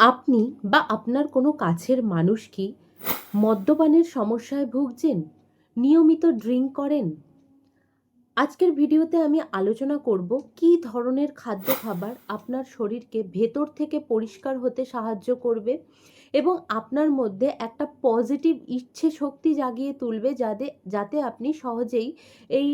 আপনি বা আপনার কোনো কাছের মানুষ কি মদ্যপানের সমস্যায় ভুগছেন? নিয়মিত ড্রিঙ্ক করেন? আজকের ভিডিওতে আমি আলোচনা করব কি ধরনের খাদ্য খাবার আপনার শরীরকে ভেতর থেকে পরিষ্কার হতে সাহায্য করবে এবং আপনার মধ্যে একটা পজিটিভ ইচ্ছে শক্তি জাগিয়ে তুলবে যাতে যাতে আপনি সহজেই এই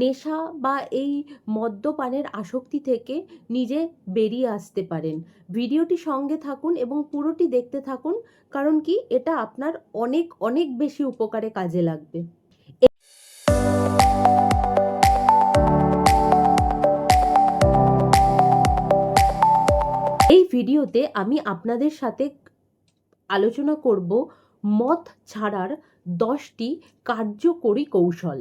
নেশা বা এই মদ্যপানের আসক্তি থেকে নিজে বেরিয়ে আসতে পারেন। ভিডিওটি সঙ্গে থাকুন এবং পুরোটি দেখতে থাকুন, কারণ কি এটা আপনার অনেক অনেক বেশি উপকারে কাজে লাগবে। এই ভিডিওতে আমি আপনাদের সাথে আলোচনা করব মদ ছাড়ার দশটি কার্যকরী কৌশল।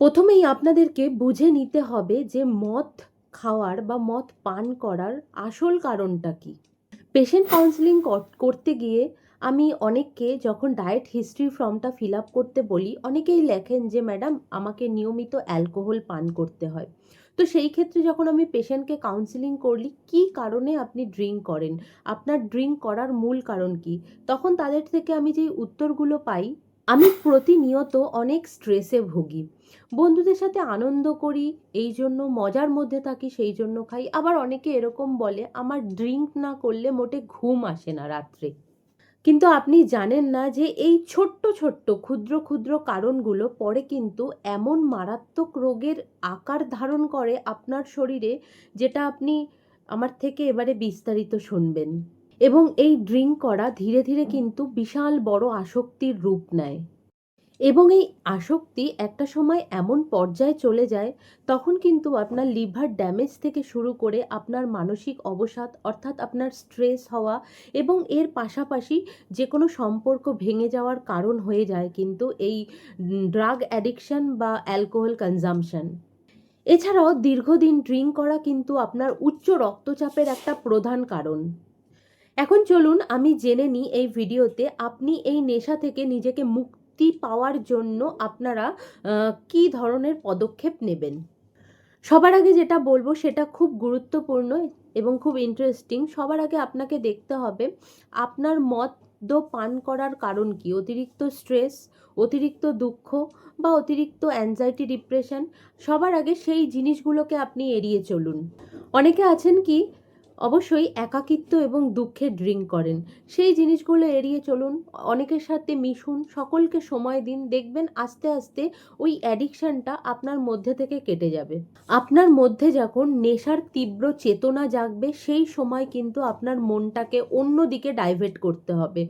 প্রথমেই আপনাদেরকে বুঝে নিতে হবে যে মদ খাওয়ার বা মদ পান করার আসল কারণটা কি। পেশেন্ট কাউন্সিলিং করতে গিয়ে আমি অনেককে যখন ডায়েট হিস্ট্রি ফর্মটা ফিল আপ করতে বলি, অনেকেই লেখেন যে, ম্যাডাম, আমাকে নিয়মিত অ্যালকোহল পান করতে হয়। তো সেই ক্ষেত্রে যখন আমি পেশেন্টকে কাউন্সিলিং করলি, কী কারণে আপনি ড্রিঙ্ক করেন? আপনার ড্রিঙ্ক করার মূল কারণ কি? তখন তাদের থেকে আমি যেই উত্তরগুলো পাই, আমি প্রতিনিয়ত অনেক স্ট্রেসে ভুগি। বন্ধুদের সাথে আনন্দ করি, এই জন্য মজার মধ্যে থাকি, সেই জন্য খাই। আবার অনেকে এরকম বলে, আমার ড্রিঙ্ক না করলে মোটে ঘুম আসে না রাত্রে। কিন্তু আপনি জানেন না যে এই ছোট্ট ছোট্ট, ক্ষুদ্র ক্ষুদ্র কারণগুলো পরে কিন্তু এমন মারাত্মক রোগের আকার ধারণ করে আপনার শরীরে যেটা আপনি আমার থেকে এবারে বিস্তারিত শুনবেন। এবং এই ড্রিঙ্ক করা ধীরে ধীরে কিন্তু বিশাল বড় আসক্তির রূপ নেয়। এবং এই আসক্তি একটা সময় এমন পর্যায়ে চলে যায়, তখন কিন্তু আপনার লিভার ড্যামেজ থেকে শুরু করে আপনার মানসিক অবসাদ অর্থাৎ আপনার স্ট্রেস হওয়া এবং এর পাশাপাশি যে কোনো সম্পর্ক ভেঙে যাওয়ার কারণ হয়ে যায় কিন্তু এই ড্রাগ অ্যাডিকশান বা অ্যালকোহল কনজামশন এছাড়াও দীর্ঘদিন ড্রিঙ্ক করা কিন্তু আপনার উচ্চ রক্তচাপের একটা প্রধান কারণ। এখন চলুন আমি জেনে নিই এই ভিডিওতে আপনি এই নেশা থেকে নিজেকে মুক্তি পাওয়ার জন্য আপনারা কি ধরনের পদক্ষেপ নেবেন? সবার আগে যেটা বলব সেটা খুব গুরুত্বপূর্ণ এবং খুব ইন্টারেস্টিং সবার আগে আপনাকে দেখতে হবে, আপনার মদ্য পান করার কারণ কি? অতিরিক্ত স্ট্রেস অতিরিক্ত দুঃখ বা অতিরিক্ত অ্যাংজাইটি ডিপ্রেশন সবার আগে সেই জিনিসগুলোকে আপনি এড়িয়ে চলুন। অনেকে আছেন কি অবশ্যই একাকিত্ব এবং দুঃখে ড্রিঙ্ক করেন। সেই জিনিসগুলো এড়িয়ে চলুন। অনেকের সাথে মিশুন। সকলকে সময় দিন। দেখবেন আস্তে আস্তে ওই অ্যাডিকশানটা আপনার মধ্যে থেকে কেটে যাবে। আপনার মধ্যে যখন নেশার তীব্র চেতনা জাগবে, সেই সময় কিন্তু আপনার মনটাকে অন্য দিকে ডাইভার্ট করতে হবে।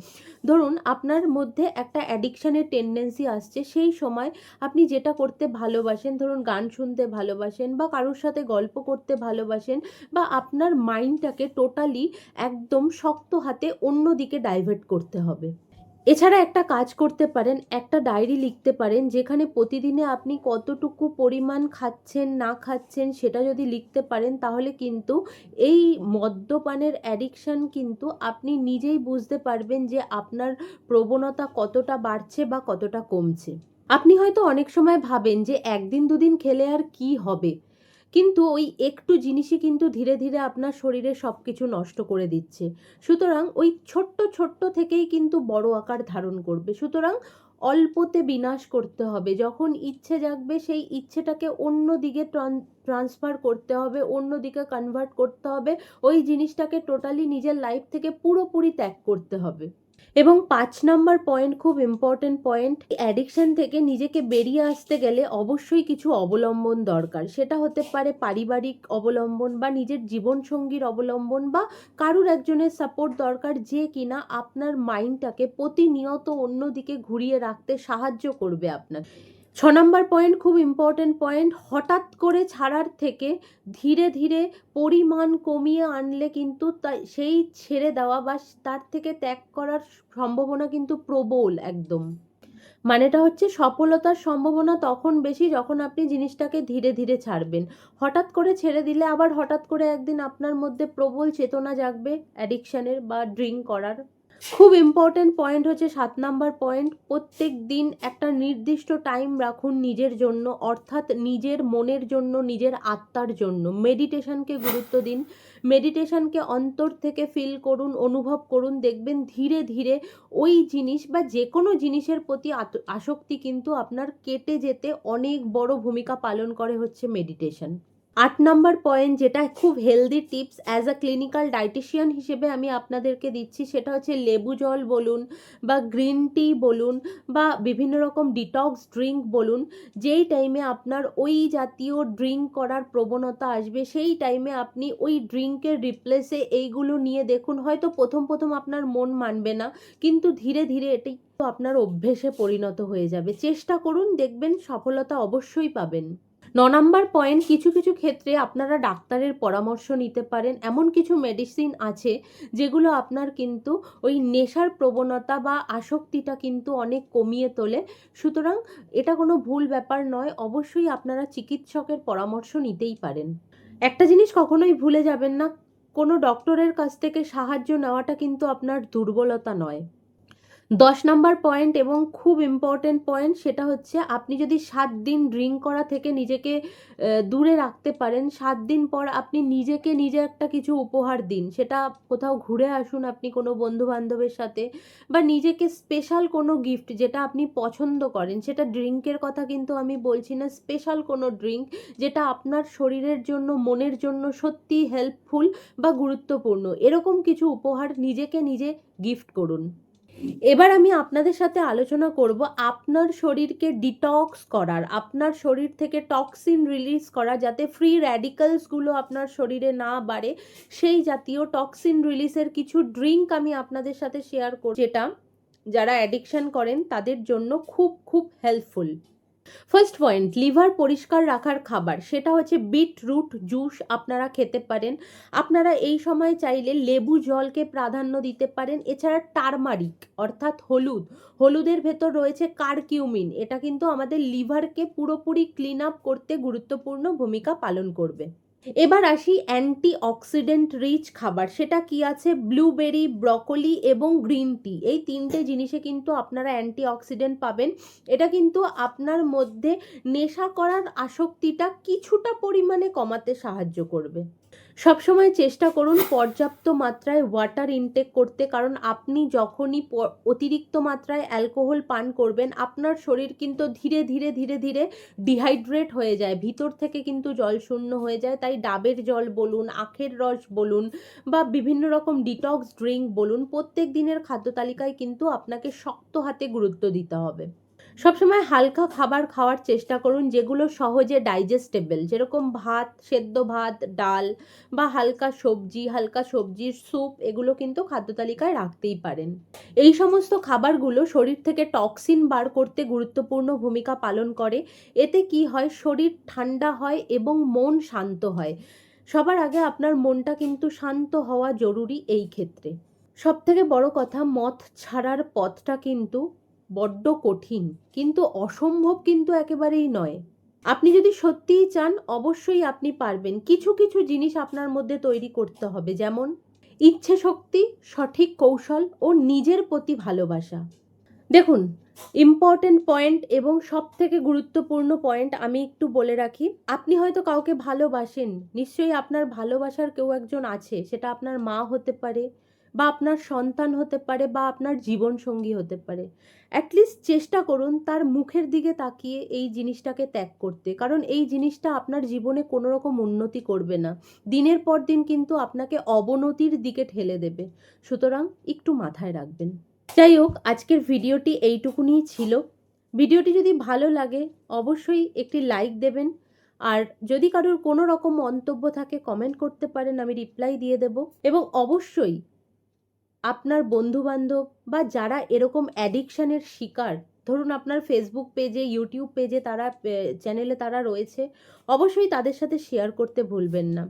ধরুন, আপনার মধ্যে একটা অ্যাডিকশানের টেন্ডেন্সি আসছে। সেই সময় আপনি যেটা করতে ভালোবাসেন, ধরুন গান শুনতে ভালোবাসেন বা কারোর সাথে গল্প করতে ভালোবাসেন বা আপনার মাইন্ডটাকে টোটালি একদম শক্ত হাতে অন্য দিকে ডাইভার্ট করতে হবে। এছাড়া একটা কাজ করতে পারেন, একটা ডায়েরি লিখতে পারেন, যেখানে প্রতিদিনে আপনি কতটুকু পরিমাণ খাচ্ছেন, না খাচ্ছেন, সেটা যদি লিখতে পারেন, তাহলে কিন্তু এই মদ্যপানের অ্যাডিকশান কিন্তু আপনি নিজেই বুঝতে পারবেন যে আপনার প্রবণতা কতটা বাড়ছে বা কতটা কমছে। আপনি হয়তো অনেক সময় ভাবেন যে একদিন দুদিন খেলে আর কি হবে? কিন্তু ওই একটু জিনিসই কিন্তু ধীরে ধীরে আপনার শরীরে সব কিছু নষ্ট করে দিচ্ছে। সুতরাং ওই ছোট্ট ছোট্ট থেকেই কিন্তু বড় আকার ধারণ করবে। সুতরাং অল্পতে বিনাশ করতে হবে। যখন ইচ্ছে জাগবে, সেই ইচ্ছেটাকে অন্য দিকে ট্রান্সফার করতে হবে, অন্য দিকে কনভার্ট করতে হবে। ওই জিনিসটাকে টোটালি নিজের লাইফ থেকে পুরোপুরি ত্যাগ করতে হবে। এবং পাঁচ নাম্বার পয়েন্ট খুব ইম্পর্টেন্ট পয়েন্ট অ্যাডিকশান থেকে নিজেকে বেরিয়ে আসতে গেলে অবশ্যই কিছু অবলম্বন দরকার। সেটা হতে পারে পারিবারিক অবলম্বন বা নিজের জীবনসঙ্গীর অবলম্বন বা কারুর একজনের সাপোর্ট দরকার যে কিনা আপনার মাইন্ডটাকে প্রতিনিয়ত অন্যদিকে ঘুরিয়ে রাখতে সাহায্য করবে আপনার ছ নম্বর পয়েন্ট খুব ইম্পর্টেন্ট পয়েন্ট হঠাৎ করে ছাড়ার থেকে ধীরে ধীরে পরিমাণ কমিয়ে আনলে কিন্তু সেই ছেড়ে দেওয়া বা তার থেকে ত্যাগ করার সম্ভাবনা কিন্তু প্রবল একদম। মানেটা হচ্ছে সফলতার সম্ভাবনা তখন বেশি যখন আপনি জিনিসটাকে ধীরে ধীরে ছাড়বেন। হঠাৎ করে ছেড়ে দিলে আবার হঠাৎ করে একদিন আপনার মধ্যে প্রবল চেতনা জাগবে অ্যাডিকশানের বা ড্রিঙ্ক করার। খুব ইম্পর্টেন্ট পয়েন্ট হচ্ছে সাত নাম্বার পয়েন্ট প্রত্যেক দিন একটা নির্দিষ্ট টাইম রাখুন নিজের জন্য, অর্থাৎ নিজের মনের জন্য, নিজের আত্মার জন্য। মেডিটেশনকে গুরুত্ব দিন। মেডিটেশনকে অন্তর থেকে ফিল করুন, অনুভব করুন, দেখবেন ধীরে ধীরে ওই জিনিস বা যে কোনো জিনিসের প্রতি আসক্তি কিন্তু আপনার কেটে যেতে অনেক বড় ভূমিকা পালন করে হচ্ছে মেডিটেশন আট নাম্বার পয়েন্ট যেটা খুব healthy tips as a clinical dietitian হিসেবে আমি আপনাদেরকে দিচ্ছি, সেটা হচ্ছে লেবু জল বলুন বা গ্রিন টি বলুন বা বিভিন্ন রকম ডিটক্স ড্রিঙ্ক বলুন, যেই টাইমে আপনার ওই জাতীয় ড্রিঙ্ক করার প্রবণতা আসবে, সেই টাইমে আপনি ওই ড্রিঙ্কের রিপ্লেসে এইগুলো নিয়ে দেখুন, হয়তো প্রথম প্রথম আপনার মন মানবে না, কিন্তু ধীরে ধীরে এটি আপনার অভ্যেসে পরিণত হয়ে যাবে। চেষ্টা করুন, দেখবেন সফলতা অবশ্যই পাবেন। ন নম্বর পয়েন্ট কিছু কিছু ক্ষেত্রে আপনারা ডাক্তারের পরামর্শ নিতে পারেন। এমন কিছু মেডিসিন আছে যেগুলো আপনার কিন্তু ওই নেশার প্রবণতা বা আসক্তিটা কিন্তু অনেক কমিয়ে তোলে। সুতরাং এটা কোনো ভুল ব্যাপার নয়, অবশ্যই আপনারা চিকিৎসকের পরামর্শ নিতেই পারেন। একটা জিনিস কখনোই ভুলে যাবেন না, কোনো ডক্টরের কাছ থেকে সাহায্য নেওয়াটা কিন্তু আপনার দুর্বলতা নয়। দশ নাম্বার পয়েন্ট এবং খুব ইম্পর্টেন্ট পয়েন্ট সেটা হচ্ছে আপনি যদি সাত দিন ড্রিঙ্ক করা থেকে নিজেকে দূরে রাখতে পারেন, সাত দিন পর আপনি নিজেকে নিজে একটা কিছু উপহার দিন। সেটা কোথাও ঘুরে আসুন আপনি কোনো বন্ধু বান্ধবের সাথে বা নিজেকে স্পেশাল কোনো গিফট যেটা আপনি পছন্দ করেন। সেটা ড্রিঙ্কের কথা কিন্তু আমি বলছি না স্পেশাল কোনো ড্রিঙ্ক যেটা আপনার শরীরের জন্য, মনের জন্য সত্যি হেল্পফুল বা গুরুত্বপূর্ণ। এরকম কিছু উপহার নিজেকে নিজে গিফট করুন। এবার আমি আপনাদের সাথে আলোচনা করব আপনার শরীরকে ডিটক্স করার, আপনার শরীর থেকে টক্সিন রিলিজ করা যাতে ফ্রি র্যাডিক্যালসগুলো আপনার শরীরে না বাড়ে, সেই জাতীয় টক্সিন রিলিজের কিছু ড্রিঙ্ক আমি আপনাদের সাথে শেয়ার করব, যেটা যারা অ্যাডিকশান করেন তাদের জন্য খুব খুব হেল্পফুল ফার্স্ট পয়েন্ট লিভার পরিষ্কার রাখার খাবার, সেটা হচ্ছে বিট রুট জুস আপনারা খেতে পারেন। আপনারা এই সময় চাইলে লেবু জলকে প্রাধান্য দিতে পারেন। এছাড়া টারমারিক, অর্থাৎ হলুদ, হলুদের ভেতর রয়েছে কারকিউমিন, এটা কিন্তু আমাদের লিভারকে পুরোপুরি ক্লিন আপ করতে গুরুত্বপূর্ণ ভূমিকা পালন করবে। এবার আসি অ্যান্টি অক্সিডেন্ট রিচ খাবার। সেটা কি আছে? ব্লুবেরি, ব্রকলি এবং গ্রিন টি। এই তিনটে জিনিসে কিন্তু আপনারা অ্যান্টি অক্সিডেন্ট পাবেন। এটা কিন্তু আপনার মধ্যে নেশা করার আসক্তিটা কিছুটা পরিমাণে কমাতে সাহায্য করবে। সবসময় চেষ্টা করুন পর্যাপ্ত মাত্রায় ওয়াটার ইনটেক করতে, কারণ আপনি যখনই অতিরিক্ত মাত্রায় অ্যালকোহল পান করবেন, আপনার শরীর কিন্তু ধীরে ধীরে ধীরে ধীরে ডিহাইড্রেট হয়ে যায়। ভিতর থেকে কিন্তু জল শূন্য হয়ে যায়। তাই ডাবের জল বলুন, আখের রস বলুন বা বিভিন্ন রকম ডিটক্স ড্রিঙ্ক বলুন, প্রত্যেক দিনের খাদ্য তালিকায় কিন্তু আপনাকে শক্ত হাতে গুরুত্ব দিতে হবে। সবসময় হালকা খাবার খাওয়ার চেষ্টা করুন যেগুলো সহজে ডাইজেস্টেবল যেরকম ভাত, সেদ্ধ ভাত, ডাল বা হালকা সবজি, হালকা সবজির স্যুপ এগুলো কিন্তু খাদ্য তালিকায় রাখতেই পারেন। এই সমস্ত খাবারগুলো শরীর থেকে টক্সিন বার করতে গুরুত্বপূর্ণ ভূমিকা পালন করে। এতে কি হয়? শরীর ঠান্ডা হয় এবং মন শান্ত হয়। সবার আগে আপনার মনটা কিন্তু শান্ত হওয়া জরুরি এই ক্ষেত্রে। সব থেকে বড় কথা, মদ ছাড়ার পথটা কিন্তু বড্ড কঠিন, কিন্তু অসম্ভব কিন্তু একেবারেই নয়। আপনি যদি সত্যিই চান, অবশ্যই আপনি পারবেন। কিছু কিছু জিনিস আপনার মধ্যে তৈরি করতে হবে, যেমন ইচ্ছে শক্তি, সঠিক কৌশল ও নিজের প্রতি ভালোবাসা। দেখুন ইম্পর্টেন্ট পয়েন্ট এবং সব থেকে গুরুত্বপূর্ণ পয়েন্ট আমি একটু বলে রাখি। আপনি হয়তো কাউকে ভালোবাসেন, নিশ্চয়ই আপনার ভালোবাসার কেউ একজন আছে, সেটা আপনার মা হতে পারে বা আপনার সন্তান হতে পারে বা আপনার জীবনসঙ্গী হতে পারে। অ্যাটলিস্ট চেষ্টা করুন তার মুখের দিকে তাকিয়ে এই জিনিসটাকে ত্যাগ করতে। কারণ এই জিনিসটা আপনার জীবনে কোনো রকম উন্নতি করবে না। দিনের পর দিন কিন্তু আপনাকে অবনতির দিকে ঠেলে দেবে। সুতরাং একটু মাথায় রাখবেন। যাই হোক, আজকের ভিডিওটি এইটুকুনিই ছিল। ভিডিওটি যদি ভালো লাগে, অবশ্যই একটি লাইক দেবেন। আর যদি কারোর কোনো রকম মন্তব্য থাকে, কমেন্ট করতে পারেন, আমি রিপ্লাই দিয়ে দেব। এবং অবশ্যই আপনার বন্ধুবান্ধব বা যারা এরকম অ্যাডিকশানের শিকার, ধরুন আপনার ফেসবুক পেজে ইউটিউব পেজে তারা চ্যানেলে তারা রয়েছে, অবশ্যই তাদের সাথে শেয়ার করতে ভুলবেন না।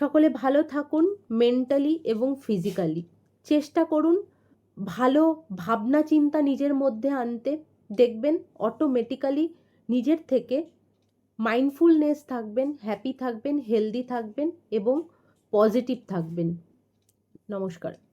সকলে ভালো থাকুন মেন্টালি এবং ফিজিক্যালি চেষ্টা করুন ভালো ভাবনা চিন্তা নিজের মধ্যে আনতে। দেখবেন অটোমেটিক্যালি নিজের থেকে মাইন্ডফুলনেস থাকবেন হ্যাপি থাকবেন হেলদি থাকবেন এবং পজিটিভ থাকবেন। নমস্কার।